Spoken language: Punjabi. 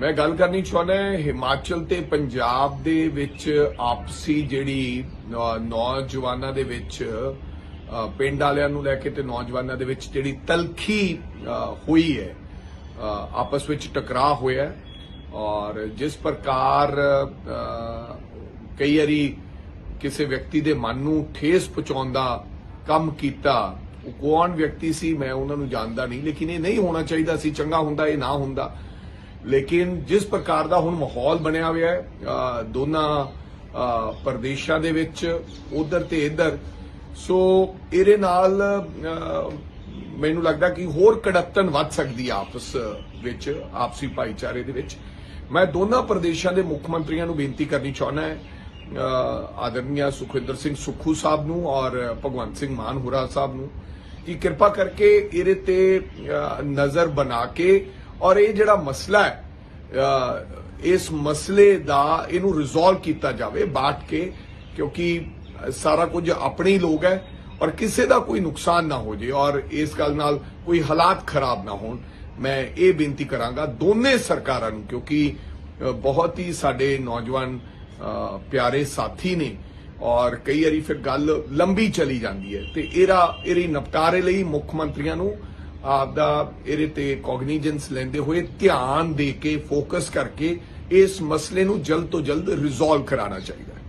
ਮੈਂ ਗੱਲ ਕਰਨੀ ਚਾਹੁੰਦਾ ਹਿਮਾਚਲ ਤੇ ਪੰਜਾਬ ਦੇ ਵਿੱਚ ਆਪਸੀ ਜਿਹੜੀ ਨੌਜਵਾਨਾਂ ਦੇ ਵਿੱਚ ਪਿੰਡ ਵਾਲਿਆਂ ਨੂੰ ਲੈ ਕੇ ਤੇ ਨੌਜਵਾਨਾਂ ਦੇ ਵਿੱਚ ਜਿਹੜੀ ਤਲਖੀ ਹੋਈ ਹੈ ਆਪਸ ਵਿੱਚ ਟਕਰਾਅ ਹੋਇਆ ਹੈ। ਔਰ ਜਿਸ ਪ੍ਰਕਾਰ ਕਈ ਵਾਰੀ ਕਿਸੇ ਵਿਅਕਤੀ ਦੇ ਮਨ ਨੂੰ ਠੇਸ ਪਹੁੰਚਾਉਂਦਾ ਕੰਮ ਕੀਤਾ, ਉਹ ਕੌਣ ਵਿਅਕਤੀ ਸੀ ਮੈਂ ਉਹਨਾਂ ਨੂੰ ਜਾਣਦਾ ਨਹੀਂ, ਲੇਕਿਨ ਇਹ ਨਹੀਂ ਹੋਣਾ ਚਾਹੀਦਾ ਸੀ, ਚੰਗਾ ਹੁੰਦਾ, ਇਹ ਨਾ ਹੁੰਦਾ। ਲੇਕਿਨ ਜਿਸ ਪ੍ਰਕਾਰ ਦਾ ਹੁਣ ਮਾਹੌਲ ਬਣਿਆ ਹੋਇਆ ਹੈ ਦੋਨਾਂ ਪ੍ਰਦੇਸ਼ਾਂ ਦੇ ਵਿੱਚ, ਉਧਰ ਤੇ ਇਧਰ, ਸੋ ਇਹਦੇ ਨਾਲ ਮੈਨੂੰ ਲੱਗਦਾ ਕਿ ਹੋਰ ਕੜੱਤਨ ਵੱਧ ਸਕਦੀ ਹੈ ਆਪਸ ਵਿੱਚ, ਆਪਸੀ ਭਾਈਚਾਰੇ ਦੇ ਵਿੱਚ। ਮੈਂ ਦੋਨਾਂ ਪ੍ਰਦੇਸ਼ਾਂ ਦੇ ਮੁੱਖ ਮੰਤਰੀਆਂ ਨੂੰ ਬੇਨਤੀ ਕਰਨੀ ਚਾਹੁੰਦਾ ਹਾਂ ਆਦਰਨੀਆ ਸੁਖਵਿੰਦਰ ਸਿੰਘ ਸੁੱਖੂ ਸਾਹਿਬ ਨੂੰ ਔਰ ਭਗਵੰਤ ਸਿੰਘ ਮਾਨ ਹੁਰਾ ਸਾਹਿਬ ਨੂੰ, ਕਿ ਕਿਰਪਾ ਕਰਕੇ ਇਹਦੇ ਤੇ ਨਜ਼ਰ ਬਣਾ ਕੇ ਔਰ ਇਹ ਜਿਹੜਾ ਮਸਲਾ ਹੈ ਇਸ ਮਸਲੇ ਦਾ ਇਹਨੂੰ ਰਿਜ਼ੋਲਵ ਕੀਤਾ ਜਾਵੇ ਬਾਟ ਕੇ, ਕਿਉਂਕਿ ਸਾਰਾ ਕੁਝ ਆਪਣੇ ਹੀ ਲੋਕ ਹੈ ਔਰ ਕਿਸੇ ਦਾ ਕੋਈ ਨੁਕਸਾਨ ਨਾ ਹੋ ਜੇ ਔਰ ਇਸ ਗੱਲ ਨਾਲ ਕੋਈ ਹਾਲਾਤ ਖਰਾਬ ਨਾ ਹੋਣ। ਮੈਂ ਇਹ ਬੇਨਤੀ ਕਰਾਂਗਾ ਦੋਨੇ ਸਰਕਾਰਾਂ ਨੂੰ, ਕਿਉਂਕਿ ਬਹੁਤ ਹੀ ਸਾਡੇ ਨੌਜਵਾਨ ਪਿਆਰੇ ਸਾਥੀ ਨੇ ਔਰ ਕਈ ਵਾਰੀ ਫਿਰ ਗੱਲ ਲੰਬੀ ਚਲੀ ਜਾਂਦੀ ਹੈ ਤੇ ਇਹਦਾ ਇਹਦੀ ਨਿਪਟਾਰੇ ਲਈ ਮੁੱਖ ਮੰਤਰੀਆਂ ਨੂੰ ਆਪਦਾ ਇਹਦੇ ਤੇ ਕੋਗਨੀਜੈਂਸ ਲੈਂਦੇ ਹੋਏ ਧਿਆਨ ਦੇ ਕੇ ਫੋਕਸ ਕਰਕੇ ਇਸ ਮਸਲੇ ਨੂੰ ਜਲਦ ਤੋਂ ਜਲਦ ਰਿਜ਼ੋਲਵ ਕਰਾਉਣਾ ਚਾਹੀਦਾ